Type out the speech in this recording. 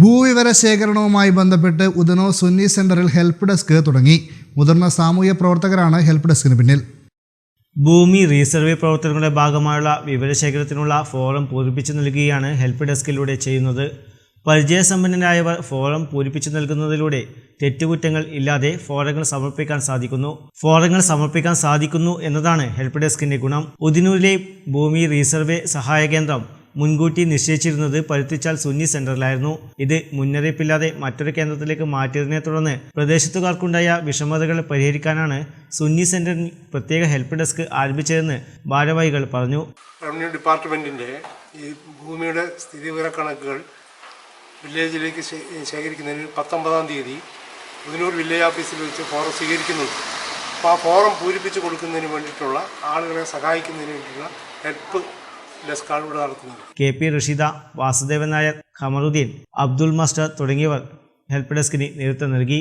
ഭൂവിവര ശേഖരണവുമായി ബന്ധപ്പെട്ട് ഉദനോ സുന്നി സെന്ററിൽ help desk തുടങ്ങി. മുതിർന്ന സാമൂഹ്യ പ്രവർത്തകരാണ് ഹെൽപ്പ് ഡെസ്കിന് പിന്നിൽ. ഭൂമി റീസർവേ പ്രവർത്തനങ്ങളുടെ ഭാഗമായുള്ള വിവരശേഖരത്തിനുള്ള ഫോറം പൂരിപ്പിച്ചു നൽകുകയാണ് ഹെൽപ്പ് ഡെസ്കിലൂടെ ചെയ്യുന്നത്. പരിചയസമ്പന്നരായവർ ഫോറം പൂരിപ്പിച്ചു നൽകുന്നതിലൂടെ തെറ്റുകുറ്റങ്ങൾ ഇല്ലാതെ ഫോറങ്ങൾ സമർപ്പിക്കാൻ സാധിക്കുന്നു. ഫോറങ്ങൾ സമർപ്പിക്കാൻ സാധിക്കുന്നു എന്നതാണ് ഹെൽപ്പ് ഡെസ്കിന്റെ ഗുണം. ഉദിനൂരിലെ ഭൂമി റീസർവേ സഹായ കേന്ദ്രം മുൻകൂട്ടി നിശ്ചയിച്ചിരുന്നത് പരുത്തിച്ചാൽ സുന്നി സെന്ററിലായിരുന്നു. ഇത് മുന്നറിയിപ്പില്ലാതെ മറ്റൊരു കേന്ദ്രത്തിലേക്ക് മാറ്റിയതിനെ തുടർന്ന് പ്രദേശത്തുകാർക്കുണ്ടായ വിഷമതകൾ പരിഹരിക്കാനാണ് സുന്നി സെന്ററിൽ പ്രത്യേക ഹെൽപ്പ് ഡെസ്ക് ആരംഭിച്ചതെന്ന് ഭാരവാഹികൾ പറഞ്ഞു. റവന്യൂ ഡിപ്പാർട്ട്മെന്റിന്റെ ഈ ഭൂമിയുടെ സ്ഥിതിവിവരക്കണക്കുകൾ വില്ലേജിലേക്ക് ശേഖരിക്കുന്നതിന് പത്തൊമ്പതാം തീയതി പുതിനൂർ വില്ലേജ് ഓഫീസിൽ വെച്ച് ഫോറം സ്വീകരിക്കുന്നുണ്ട് അപ്പോൾ ആ ഫോറം പൂരിപ്പിച്ച് കൊടുക്കുന്നതിന് വേണ്ടിയിട്ടുള്ള ആളുകളെ സഹായിക്കുന്നതിന് വേണ്ടിയിട്ടുള്ള ഹെൽപ്പ് ഇവിടെ നടത്തുന്നത് K P Rasheeda Vasudevan Nair Khamaruddin Abdul master തുടങ്ങിയവർ ഹെൽപ്പ് ഡെസ്കിന് നേതൃത്വം നൽകി.